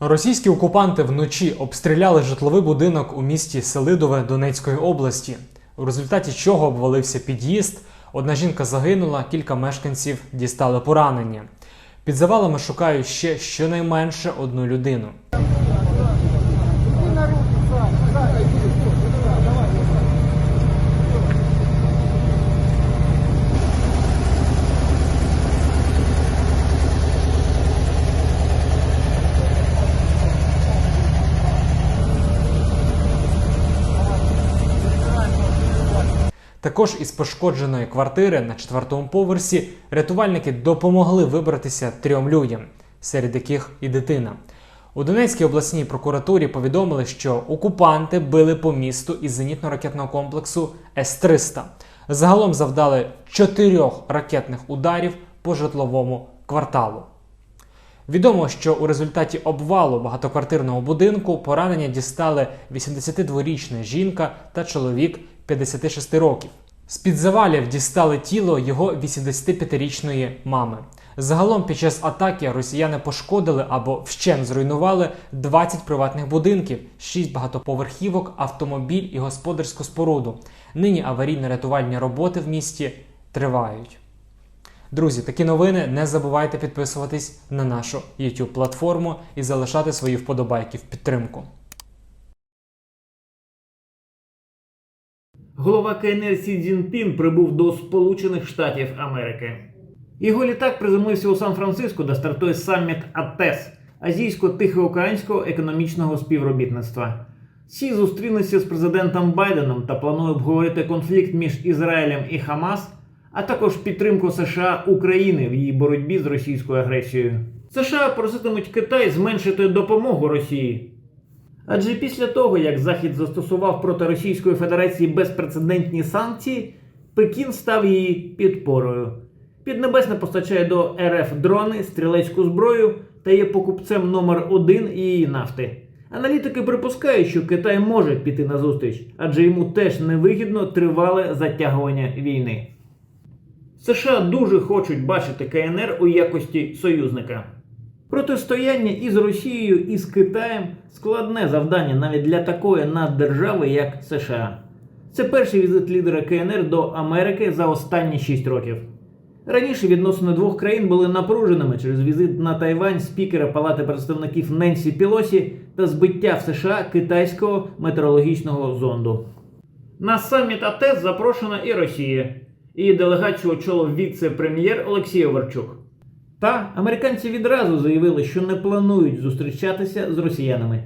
Російські окупанти вночі обстріляли житловий будинок у місті Селидове Донецької області, у результаті чого обвалився під'їзд. Одна жінка загинула, кілька мешканців дістали поранення. Під завалами шукають ще щонайменше одну людину. Також із пошкодженої квартири на четвертому поверсі рятувальники допомогли вибратися трьом людям, серед яких і дитина. У Донецькій обласній прокуратурі повідомили, що окупанти били по місту із зенітно-ракетного комплексу С-300. Загалом завдали чотирьох ракетних ударів по житловому кварталу. Відомо, що у результаті обвалу багатоквартирного будинку поранення дістали 82-річна жінка та чоловік 56 років. З-під завалів дістали тіло його 85-річної мами. Загалом під час атаки росіяни пошкодили або вщен зруйнували 20 приватних будинків, 6 багатоповерхівок, автомобіль і господарську споруду. Нині аварійно-рятувальні роботи в місті тривають. Друзі, такі новини не забувайте підписуватись на нашу YouTube платформу і залишати свої вподобайки в підтримку. Голова КНР Сі Цзіньпін прибув до Сполучених Штатів Америки. Його літак приземлився у Сан-Франциско, де стартує саміт АТЕС Азійсько-Тихоокеанського економічного співробітництва. Сі зустрінеться з президентом Байденом та планує обговорити конфлікт між Ізраїлем і Хамас, а також підтримку США України в її боротьбі з російською агресією. США проситимуть Китай зменшити допомогу Росії. Адже після того, як Захід застосував проти Російської Федерації безпрецедентні санкції, Пекін став її підпорою. Піднебесне постачає до РФ дрони, стрілецьку зброю та є покупцем номер один її нафти. Аналітики припускають, що Китай може піти на зустріч, адже йому теж невигідно тривале затягування війни. США дуже хочуть бачити КНР у якості союзника. Протистояння із Росією і з Китаєм складне завдання навіть для такої наддержави, як США. Це перший візит лідера КНР до Америки за останні 6 років. Раніше відносини двох країн були напруженими через візит на Тайвань спікера Палати представників Ненсі Пілосі та збиття в США китайського метеорологічного зонду. На саміт АТЕС запрошена і Росія. Її делегацію очолив віце-прем'єр Олексій Оверчук. Та американці відразу заявили, що не планують зустрічатися з росіянами.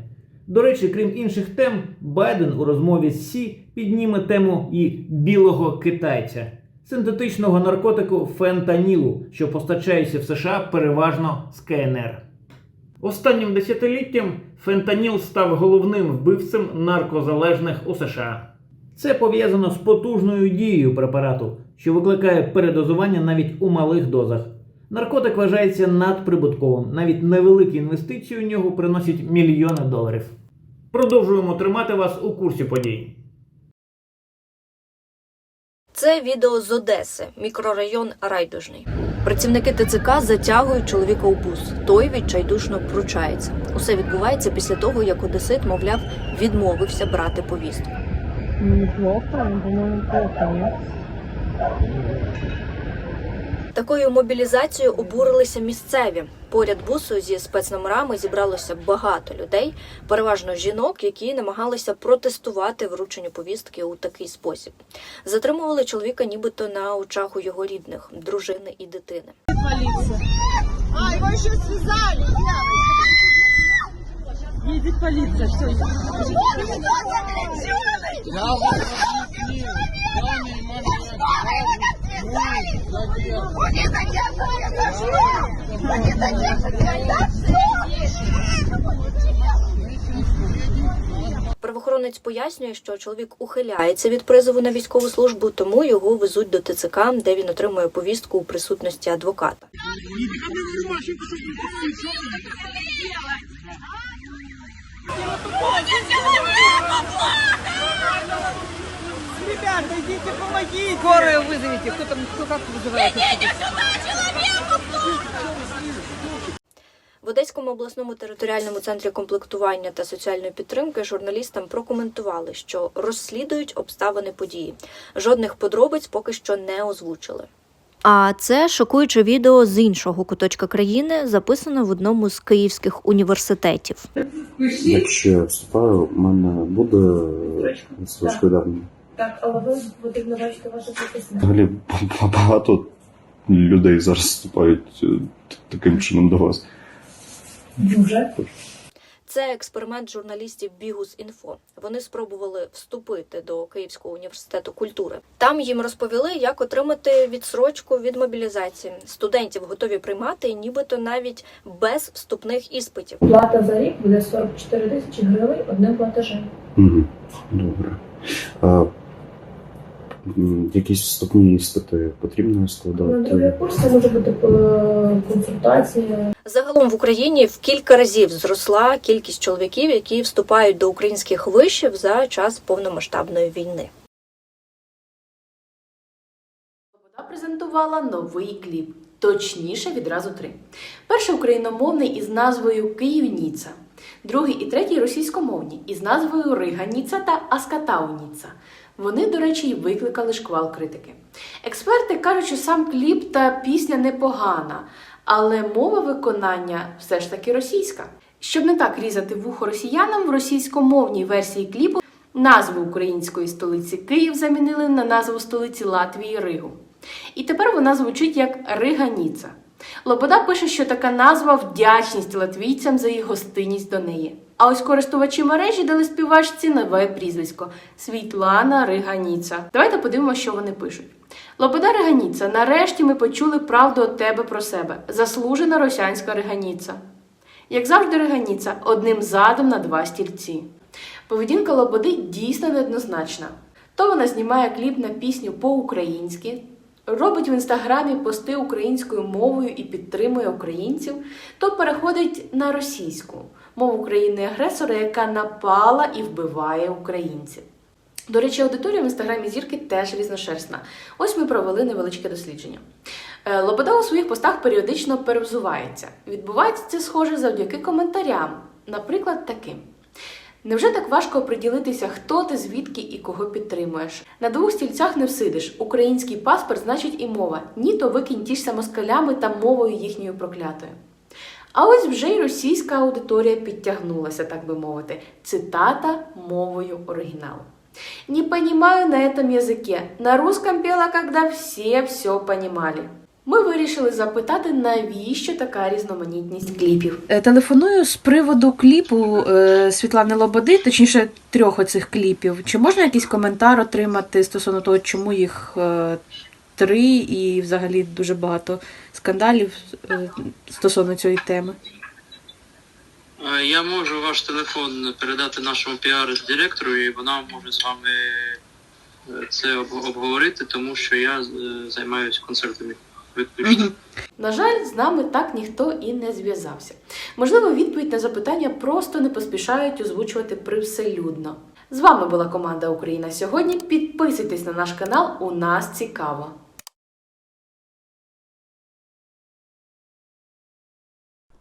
До речі, крім інших тем, Байден у розмові з Сі підніме тему і білого китайця, синтетичного наркотику фентанілу, що постачається в США переважно з КНР. Останнім десятиліттям фентаніл став головним вбивцем наркозалежних у США. Це пов'язано з потужною дією препарату, що викликає передозування навіть у малих дозах. Наркотик вважається надприбутковим. Навіть невеликі інвестиції у нього приносять мільйони доларів. Продовжуємо тримати вас у курсі подій. Це відео з Одеси, мікрорайон Райдужний. Працівники ТЦК затягують чоловіка у бус. Той відчайдушно пручається. Усе відбувається після того, як Одесит, мовляв, відмовився брати повістку. Неплохо, по-моему, плохо? Такою мобілізацією обурилися місцеві. Поряд бусу зі спецномерами зібралося багато людей, переважно жінок, які намагалися протестувати врученню повістки у такий спосіб. Затримували чоловіка, нібито на очах у його рідних, дружини і дитини. А, его еще связали. Едет полиция, что это? Он заключенный. Он не задерживает зачем? Он не Правоохоронець пояснює, що чоловік ухиляється від призову на військову службу, тому його везуть до ТЦК, де він отримує повістку у присутності адвоката Ребята, идите, помогите! Скорую вызовите, кто там, кто как вызывает? В Одеському обласному територіальному центрі комплектування та соціальної підтримки журналістам прокоментували, що розслідують обставини події. Жодних подробиць поки що не озвучили. А це шокуюче відео з іншого куточка країни, записане в одному з київських університетів. Якщо я вступаю, в мене буде строчка давно. Так, але ви потрібно бачити ваше прописне. Взагалі багато людей зараз вступають е, таким чином до вас. Дуже. Це експеримент журналістів Бігус Інфо. Вони спробували вступити до Київського університету культури. Там їм розповіли, як отримати відсрочку від мобілізації. Студентів готові приймати, нібито навіть без вступних іспитів. Плата за рік буде 44 тисячі гривень одним платежем. Угу. Добре. А, якісь вступні іспити потрібно На другий курс це може бути е, консультація. Загалом в Україні в кілька разів зросла кількість чоловіків, які вступають до українських вишів за час повномасштабної війни. Вона презентувала новий кліп, точніше відразу три. Перший україномовний із назвою Київніца, другий і третій російськомовні із назвою Риганіца та Аскатауніца. Вони, до речі, й викликали шквал критики. Експерти кажуть, що сам кліп та пісня непогана, але мова виконання все ж таки російська. Щоб не так різати вухо росіянам, в російськомовній версії кліпу назву української столиці Київ замінили на назву столиці Латвії Ригу. І тепер вона звучить як Риганіца. Лобода пише, що така назва вдячність латвійцям за їх гостинність до неї. А ось користувачі мережі дали співачці нове прізвисько Світлана Риганіца. Давайте подивимося, що вони пишуть. Лобода Риганіца, нарешті ми почули правду від тебе про себе. Заслужена росянська Риганіца. Як завжди, Риганіца одним задом на два стільці. Поведінка Лободи дійсно неоднозначна. То вона знімає кліп на пісню по-українськи, робить в інстаграмі пости українською мовою і підтримує українців, то переходить на російську мову країни-агресора, яка напала і вбиває українців. До речі, аудиторія в інстаграмі зірки теж різношерстна. Ось ми провели невеличке дослідження. Е, Лобода у своїх постах періодично перевзувається. Відбувається це схоже завдяки коментарям, наприклад, таким. Невже так важко оприділитися, хто ти, звідки і кого підтримуєш? На двох стільцях не всидиш. Український паспорт значить і мова. Ні, то викинь ті ж самоскалями та мовою їхньою проклятою. А ось вже й російська аудиторія підтягнулася, так би мовити. Цитата мовою оригіналу. Не понимаю на этом языке. На русском пела, когда все все понимали. Ми вирішили запитати, навіщо така різноманітність кліпів. Е, Телефоную з приводу кліпу е, Світлани Лободи, точніше трьох оцих кліпів. Чи можна якийсь коментар отримати стосовно того, чому їх е, три і взагалі дуже багато скандалів е, стосовно цієї теми? Е, Я можу ваш телефон передати нашому піар-директору, і вона може з вами е, це обговорити, тому що я займаюся концертами виключно. На жаль, з нами так ніхто і не зв'язався. Можливо, відповідь на запитання просто не поспішають озвучувати привселюдно. З вами була команда Україна сьогодні. Підписуйтесь на наш канал, у нас цікаво.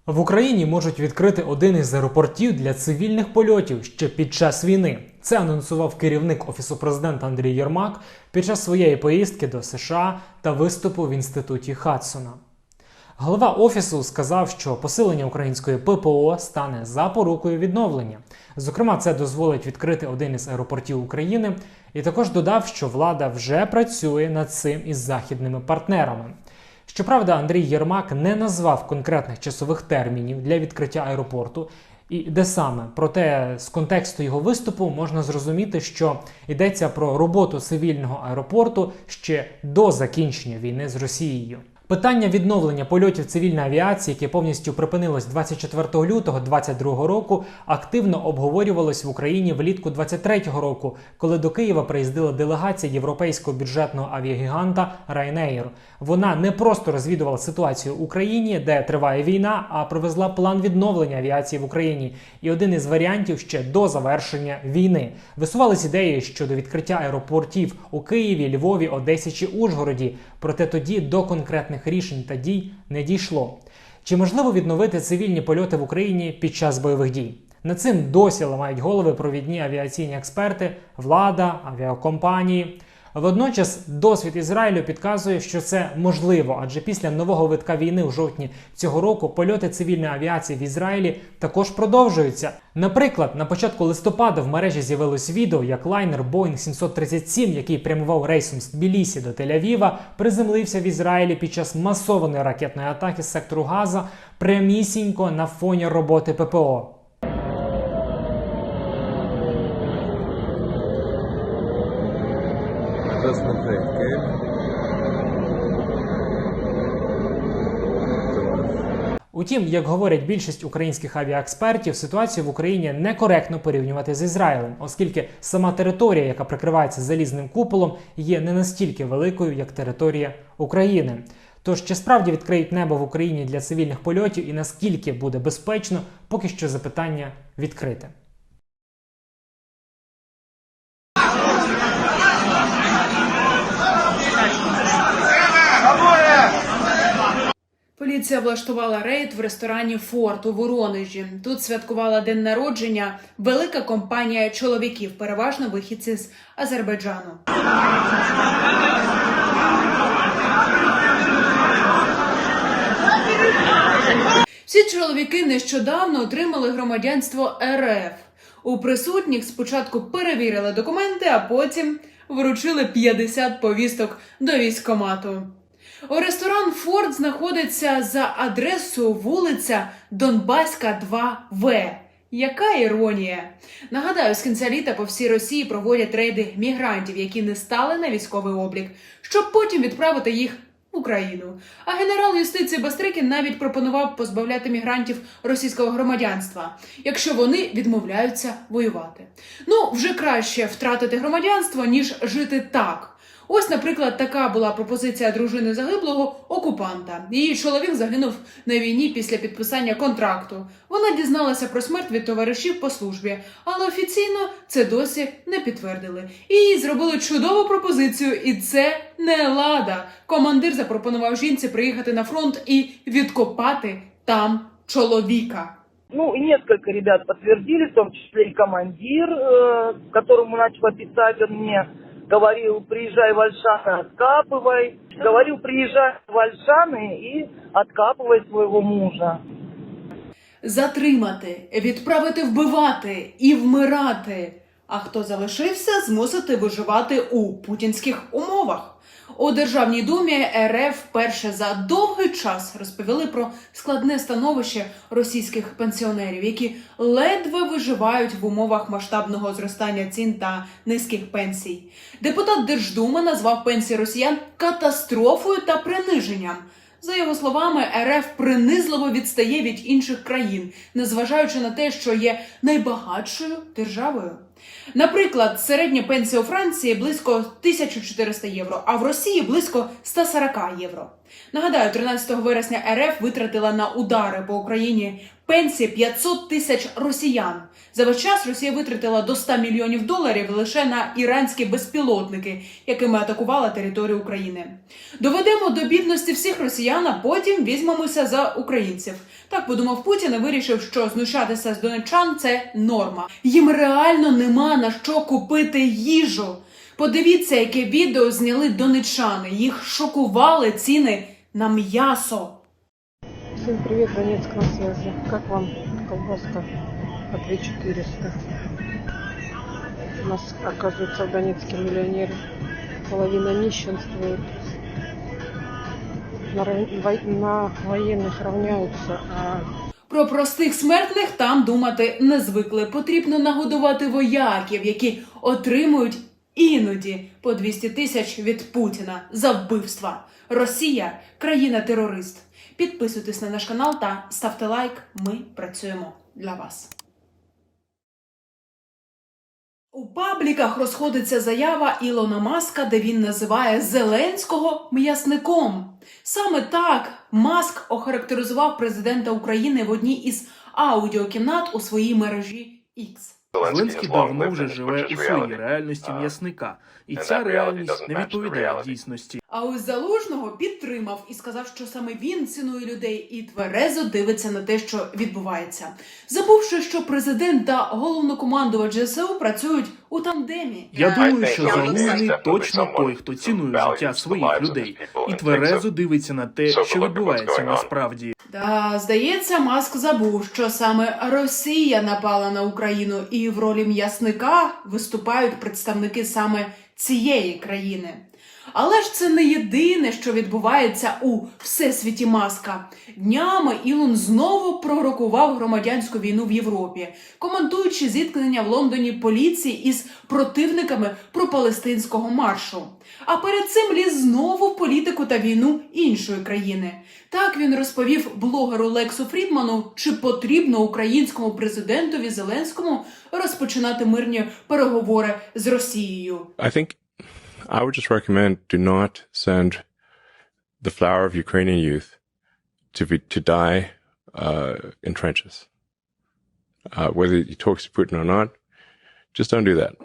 В Україні можуть відкрити один із аеропортів для цивільних польотів ще під час війни. Це анонсував керівник офісу президента Андрій Єрмак під час своєї поїздки до США та виступу в інституті Хадсона. Голова офісу сказав, що посилення української ППО стане запорукою відновлення. Зокрема, це дозволить відкрити один із аеропортів України, і також додав, що влада вже працює над цим із західними партнерами. Щоправда, Андрій Єрмак не назвав конкретних часових термінів для відкриття аеропорту. І де саме, проте з контексту його виступу можна зрозуміти, що йдеться про роботу цивільного аеропорту ще до закінчення війни з Росією. Питання відновлення польотів цивільної авіації, яке повністю припинилось 24 лютого 2022 року, активно обговорювалось в Україні влітку 2023 року, коли до Києва приїздила делегація європейського бюджетного авіагіганта Ryanair. Вона не просто розвідувала ситуацію в Україні, де триває війна, а привезла план відновлення авіації в Україні. І один із варіантів ще до завершення війни висувались ідеї щодо відкриття аеропортів у Києві, Львові, Одесі чи Ужгороді. Проте тоді до конкретних рішень та дій не дійшло. Чи можливо відновити цивільні польоти в Україні під час бойових дій? Над цим досі ламають голови провідні авіаційні експерти, влада, авіакомпанії. Водночас досвід Ізраїлю підказує, що це можливо, адже після нового витка війни у жовтні цього року польоти цивільної авіації в Ізраїлі також продовжуються. Наприклад, на початку листопада в мережі з'явилось відео, як лайнер Boeing 737, який прямував рейсом з Тбілісі до Тель-Авіва, приземлився в Ізраїлі під час масованої ракетної атаки з сектору Газа прямісінько на фоні роботи ППО. Утім, як говорять більшість українських авіаекспертів, ситуацію в Україні некоректно порівнювати з Ізраїлем, оскільки сама територія, яка прикривається залізним куполом, є не настільки великою, як територія України. Тож чи справді відкриють небо в Україні для цивільних польотів і наскільки буде безпечно, поки що запитання відкрите. Поліція влаштувала рейд в ресторані Форт у Воронежі. Тут святкувала день народження велика компанія чоловіків, переважно вихідці з Азербайджану. Всі чоловіки нещодавно отримали громадянство РФ. У присутніх спочатку перевірили документи, а потім вручили 50 повісток до військкомату. Ресторан Форт знаходиться за адресою вулиця Донбаська 2В. Яка іронія? Нагадаю, з кінця літа по всій Росії проводять рейди мігрантів, які не стали на військовий облік, щоб потім відправити їх в Україну. А генерал юстиції Бастрикін навіть пропонував позбавляти мігрантів російського громадянства, якщо вони відмовляються воювати. Ну, вже краще втратити громадянство, ніж жити так. Ось, наприклад, така була пропозиція дружини загиблого окупанта. Її чоловік загинув на війні після підписання контракту. Вона дізналася про смерть від товаришів по службі, але офіційно це досі не підтвердили. Їй зробили чудову пропозицію, і це не лада. Командир запропонував жінці приїхати на фронт і відкопати там чоловіка. Ну, несколько ребят подтвердили, в том числе и командир, э, которому начала писать, он мне говорил, приезжай в Альшаны, откапывай. Говорил, приезжай в Альшаны и откапывай своего мужа. Затримати, відправити вбивати і вмирати. А хто залишився, змусити виживати у путінських умовах. У Державній думі РФ вперше за довгий час розповіли про складне становище російських пенсіонерів, які ледве виживають в умовах масштабного зростання цін та низьких пенсій. Депутат Держдуми назвав пенсії росіян катастрофою та приниженням. За його словами, РФ принизливо відстає від інших країн, незважаючи на те, що є найбагатшою державою. Наприклад, середня пенсія у Франції близько 1400 євро, а в Росії близько 140 євро. Нагадаю, 13 вересня РФ витратила на удари по Україні пенсії 500 тисяч росіян. За весь час Росія витратила до 100 мільйонів доларів лише на іранські безпілотники, якими атакувала територію України. Доведемо до бідності всіх росіян, а потім візьмемося за українців. Так подумав Путін і вирішив, що знущатися з донеччан це норма. Їм реально нема на що купити їжу. Подивіться, яке відео зняли донеччани. Їх шокували ціни на м'ясо. Всем привет, Донецк на связи. Как вам колбаска по 2400? У нас, оказывается, в Донецке миллионеры. Половина нищенствует. На, рай- вой- на военных равняются, а Про простих смертних там думати не звикли. Потрібно нагодувати вояків, які отримують іноді по 200 тисяч від Путіна за вбивства. Росія країна-терорист. Підписуйтесь на наш канал та ставте лайк. Ми працюємо для вас. У пабліках розходиться заява Ілона Маска, де він називає Зеленського м'ясником. Саме так Маск охарактеризував президента України в одній із аудіокімнат у своїй мережі X. Зеленський давно вже живе у своїй реальності м'ясника, і ця реальність не відповідає дійсності. А ось залужного підтримав і сказав, що саме він цінує людей і тверезо дивиться на те, що відбувається, забувши, що президент та головнокомандувач ЗСУ працюють у тандемі. Я думаю, що залужний точно той, хто цінує життя своїх людей і тверезо дивиться на те, що відбувається насправді. Та здається, Маск забув, що саме Росія напала на Україну, і в ролі м'ясника виступають представники саме цієї країни. Але ж це не єдине, що відбувається у всесвіті Маска. Днями Ілон знову пророкував громадянську війну в Європі, коментуючи зіткнення в Лондоні поліції із противниками пропалестинського маршу. А перед цим ліз знову в політику та війну іншої країни. Так він розповів блогеру Лексу Фрідману, чи потрібно українському президентові Зеленському розпочинати мирні переговори з Росією. I think I would just recommend do not send the flower of Ukrainian youth to be to die uh, in trenches. Uh, whether he talks to Putin or not, just don't do that.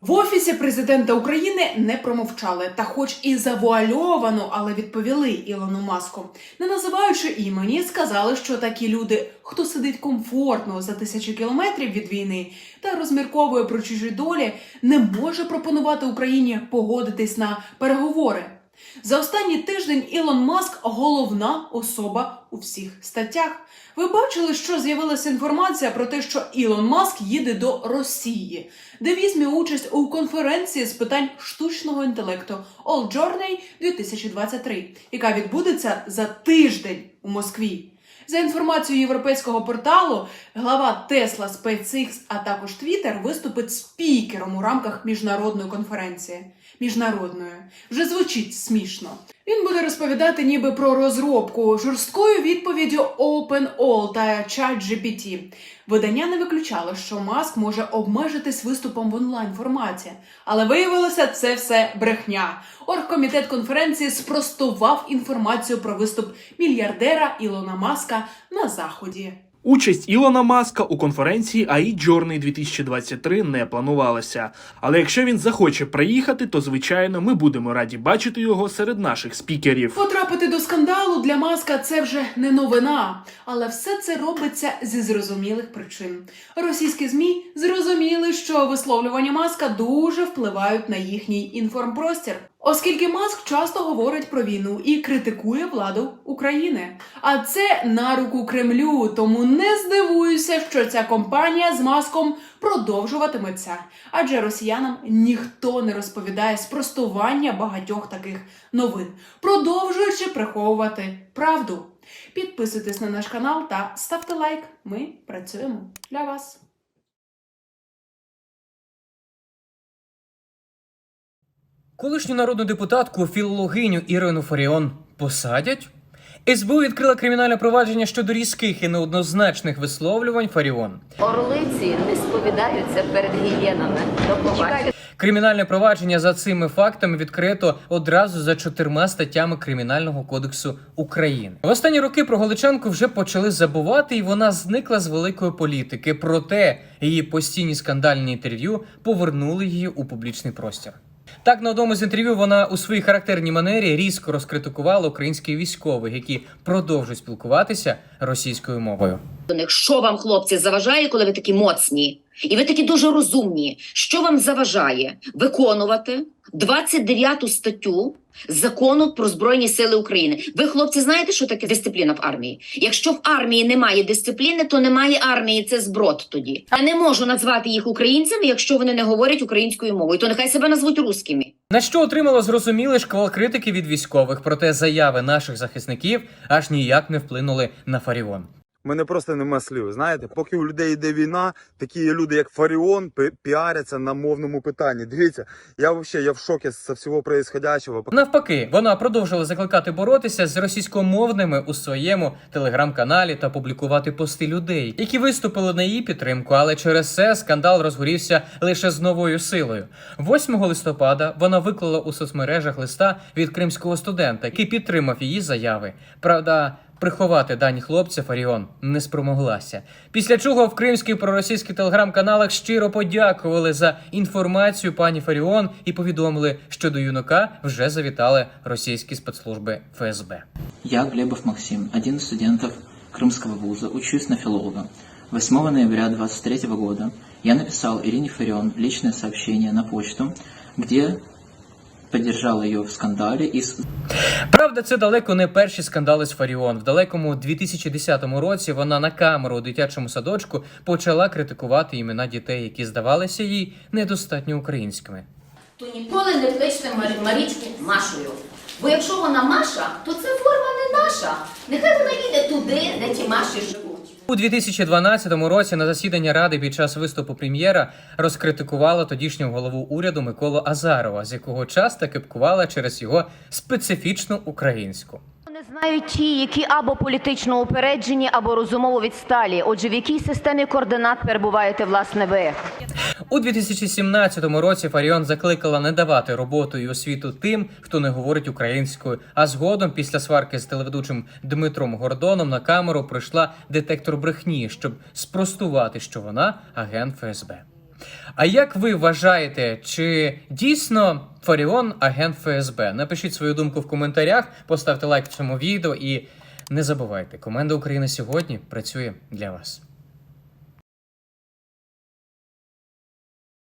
В офісі президента України не промовчали, та, хоч і завуальовано, але відповіли Ілону Маску, не називаючи імені, сказали, що такі люди, хто сидить комфортно за тисячі кілометрів від війни та розмірковує про чужі долі, не може пропонувати Україні погодитись на переговори. За останній тиждень Ілон Маск головна особа у всіх статтях. Ви бачили, що з'явилася інформація про те, що Ілон Маск їде до Росії, де візьме участь у конференції з питань штучного інтелекту All Journey 2023, яка відбудеться за тиждень у Москві. За інформацією європейського порталу, глава Tesla SpaceX, а також Twitter виступить спікером у рамках міжнародної конференції. Міжнародної вже звучить смішно. Він буде розповідати ніби про розробку жорсткою відповіддю OpenAll та ChatGPT. Видання не виключало, що Маск може обмежитись виступом в онлайн форматі, але виявилося це все брехня. Оргкомітет конференції спростував інформацію про виступ мільярдера Ілона Маска на заході. Участь Ілона Маска у конференції AI Journey 2023 не планувалася. Але якщо він захоче приїхати, то звичайно ми будемо раді бачити його серед наших спікерів. Потрапити до скандалу для Маска це вже не новина, але все це робиться зі зрозумілих причин. Російські змі зрозуміли, що висловлювання Маска дуже впливають на їхній інформпростір. Оскільки Маск часто говорить про війну і критикує владу України. А це на руку Кремлю, тому не здивуюся, що ця компанія з маском продовжуватиметься. Адже росіянам ніхто не розповідає спростування багатьох таких новин, продовжуючи приховувати правду. Підписуйтесь на наш канал та ставте лайк. Ми працюємо для вас. Колишню народну депутатку філологиню Ірину Фаріон посадять? СБУ відкрила кримінальне провадження щодо різких і неоднозначних висловлювань Фаріон. Орлиці не сповідаються перед гієнами. До побачення. Кримінальне провадження за цими фактами відкрито одразу за чотирма статтями Кримінального кодексу України. В останні роки про Галичанку вже почали забувати, і вона зникла з великої політики. Проте її постійні скандальні інтерв'ю повернули її у публічний простір. Так, на одному з інтерв'ю вона у своїй характерній манері різко розкритикувала українських військових, які продовжують спілкуватися російською мовою. Що вам, хлопці, заважає, коли ви такі моцні? І ви такі дуже розумні. Що вам заважає виконувати 29 статтю закону про збройні сили України? Ви, хлопці, знаєте, що таке дисципліна в армії? Якщо в армії немає дисципліни, то немає армії. Це зброд тоді. Я не можу назвати їх українцями, якщо вони не говорять українською мовою. То нехай себе назвуть русскими. На що отримало зрозумілий шквал критики від військових, проте заяви наших захисників аж ніяк не вплинули на Фаріон. Мене просто нема слів. Знаєте, поки у людей йде війна, такі люди, як Фаріон, піаряться на мовному питанні. Дивіться, я взагалі я в шокі з всього происходящего. Навпаки, вона продовжила закликати боротися з російськомовними у своєму телеграм-каналі та публікувати пости людей, які виступили на її підтримку, але через це скандал розгорівся лише з новою силою. 8 листопада вона виклала у соцмережах листа від кримського студента, який підтримав її заяви. Правда. Приховати дані хлопця Фаріон не спромоглася. Після чого в кримських проросійських телеграм-каналах щиро подякували за інформацію пані Фаріон і повідомили, що до юнака вже завітали російські спецслужби ФСБ. Я Глебов Максим, один из студентов Крымского вуза, учусь на филолога. 8 ноября 2023 года я написал Ирине Фарион личное сообщение на почту, где поддержал ее в скандале и с- Правда, це далеко не перші скандали з Фаріон. В далекому 2010 році вона на камеру у дитячому садочку почала критикувати імена дітей, які здавалися їй недостатньо українськими. то ніколи не кличте Мар- Марічку Машою. Бо якщо вона Маша, то це форма не наша. Нехай вона їде туди, де ті Маші живуть. У 2012 році на засіданні ради під час виступу прем'єра розкритикувала тодішнього голову уряду Миколу Азарова, з якого часто кипкувала через його специфічну українську. Не знають ті, які або політично упереджені, або розумово відсталі. Отже, в якій системі координат перебуваєте власне ви? У 2017 році Фаріон закликала не давати роботу і освіту тим, хто не говорить українською. А згодом, після сварки з телеведучим Дмитром Гордоном, на камеру прийшла детектор брехні, щоб спростувати, що вона агент ФСБ. А як ви вважаєте, чи дійсно Фаріон агент ФСБ? Напишіть свою думку в коментарях, поставте лайк цьому відео і не забувайте, команда України сьогодні працює для вас.